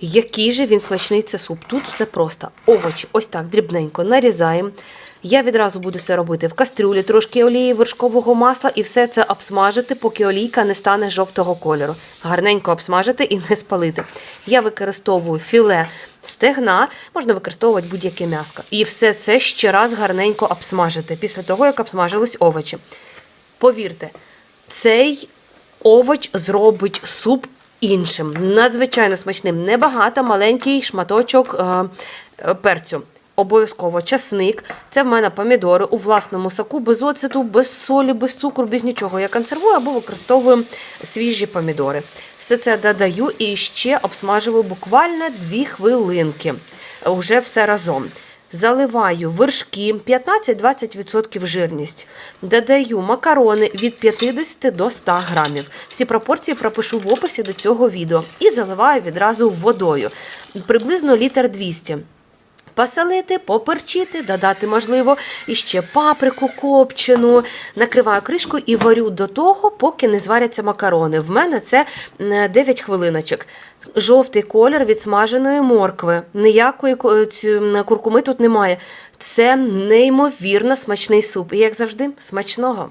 Який же він смачний це суп? Тут все просто. Овочі, ось так, дрібненько нарізаємо. Я відразу буду це робити в кастрюлі, трошки олії, вершкового масла і все це обсмажити, поки олійка не стане жовтого кольору. Гарненько обсмажити і не спалити. Я використовую філе стегна, можна використовувати будь-яке м'яско. І все це ще раз гарненько обсмажити після того, як обсмажились овочі. Повірте, цей овоч зробить суп іншим, надзвичайно смачним. Небагато, маленький шматочок е, е, перцю. Обов'язково часник. Це в мене помідори у власному соку, без оцету, без солі, без цукру, без нічого. Я консервую або використовую свіжі помідори. Все це додаю і ще обсмажую буквально 2 хвилинки. Уже все разом. Заливаю вершки 15-20% жирність. Додаю макарони від 50 до 100 грамів. Всі пропорції пропишу в описі до цього відео. І заливаю відразу водою. Приблизно літр 200. Посолити, поперчити, додати, можливо, іще паприку копчену, накриваю кришкою і варю до того, поки не зваряться макарони. В мене це м, 9 хвилиночок. Жовтий колір від смаженої моркви. Ніякої ці- куркуми тут немає. Це неймовірно смачний суп. І як завжди, смачного.